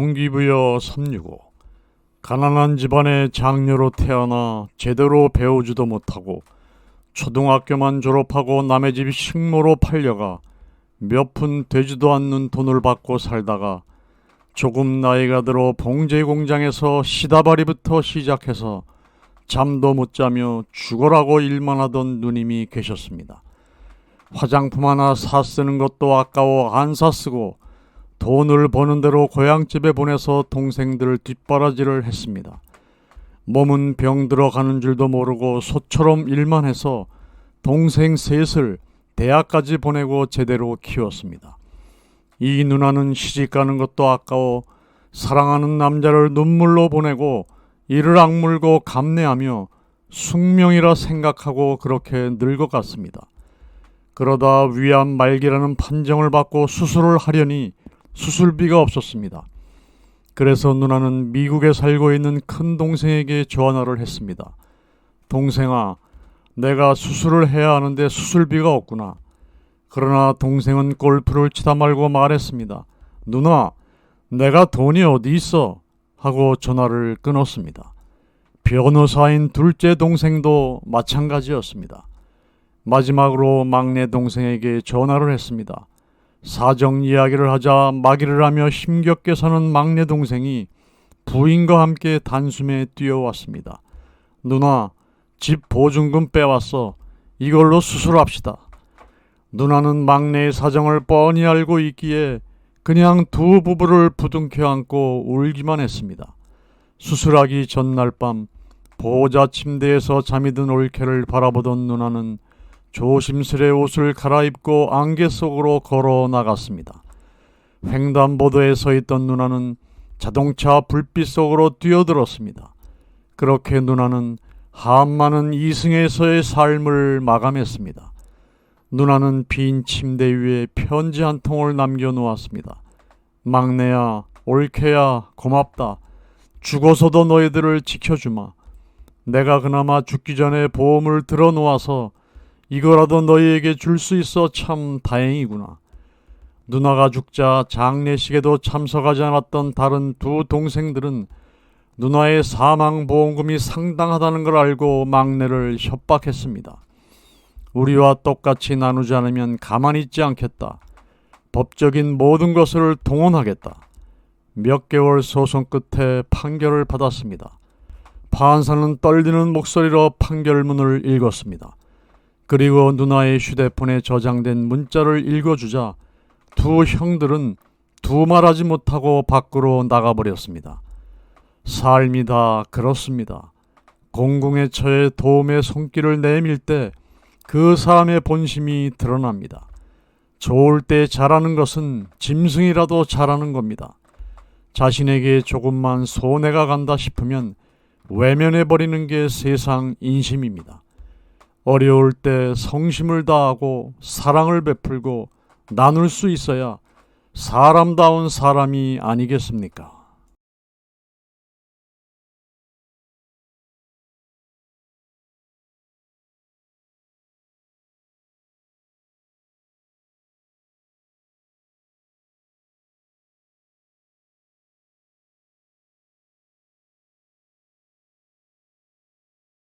동기부여 365 가난한 집안의 장녀로 태어나 제대로 배우지도 못하고 초등학교만 졸업하고 남의 집 식모로 팔려가 몇 푼 되지도 않는 돈을 받고 살다가 조금 나이가 들어 봉제 공장에서 시다바리부터 시작해서 잠도 못 자며 죽어라고 일만 하던 누님이 계셨습니다. 화장품 하나 사 쓰는 것도 아까워 안 사 쓰고 돈을 버는 대로 고향집에 보내서 동생들 뒷바라지를 했습니다. 몸은 병 들어가는 줄도 모르고 소처럼 일만 해서 동생 셋을 대학까지 보내고 제대로 키웠습니다. 이 누나는 시집 가는 것도 아까워 사랑하는 남자를 눈물로 보내고 이를 악물고 감내하며 숙명이라 생각하고 그렇게 늙어갔습니다. 그러다 위암 말기라는 판정을 받고 수술을 하려니 수술비가 없었습니다. 그래서 누나는 미국에 살고 있는 큰 동생에게 전화를 했습니다. 동생아, 내가 수술을 해야 하는데 수술비가 없구나. 그러나 동생은 골프를 치다 말고 말했습니다. 누나, 내가 돈이 어디 있어? 하고 전화를 끊었습니다. 변호사인 둘째 동생도 마찬가지였습니다. 마지막으로 막내 동생에게 전화를 했습니다. 사정 이야기를 하자 마기를 하며 힘겹게 사는 막내 동생이 부인과 함께 단숨에 뛰어왔습니다. 누나, 집 보증금 빼왔어. 이걸로 수술합시다. 누나는 막내의 사정을 뻔히 알고 있기에 그냥 두 부부를 부둥켜 안고 울기만 했습니다. 수술하기 전날 밤 보호자 침대에서 잠이 든 올케를 바라보던 누나는 조심스레 옷을 갈아입고 안개 속으로 걸어 나갔습니다. 횡단보도에 서 있던 누나는 자동차 불빛 속으로 뛰어들었습니다. 그렇게 누나는 한많은 이승에서의 삶을 마감했습니다. 누나는 빈 침대 위에 편지 한 통을 남겨 놓았습니다. 막내야, 올케야, 고맙다. 죽어서도 너희들을 지켜주마. 내가 그나마 죽기 전에 보험을 들어 놓아서 이거라도 너희에게 줄 수 있어 참 다행이구나. 누나가 죽자 장례식에도 참석하지 않았던 다른 두 동생들은 누나의 사망보험금이 상당하다는 걸 알고 막내를 협박했습니다. 우리와 똑같이 나누지 않으면 가만히 있지 않겠다. 법적인 모든 것을 동원하겠다. 몇 개월 소송 끝에 판결을 받았습니다. 판사는 떨리는 목소리로 판결문을 읽었습니다. 그리고 누나의 휴대폰에 저장된 문자를 읽어주자 두 형들은 두 말하지 못하고 밖으로 나가버렸습니다. 삶이 다 그렇습니다. 공공의 처에 도움의 손길을 내밀 때 그 사람의 본심이 드러납니다. 좋을 때 잘하는 것은 짐승이라도 잘하는 겁니다. 자신에게 조금만 손해가 간다 싶으면 외면해버리는 게 세상 인심입니다. 어려울 때 성심을 다하고 사랑을 베풀고 나눌 수 있어야 사람다운 사람이 아니겠습니까?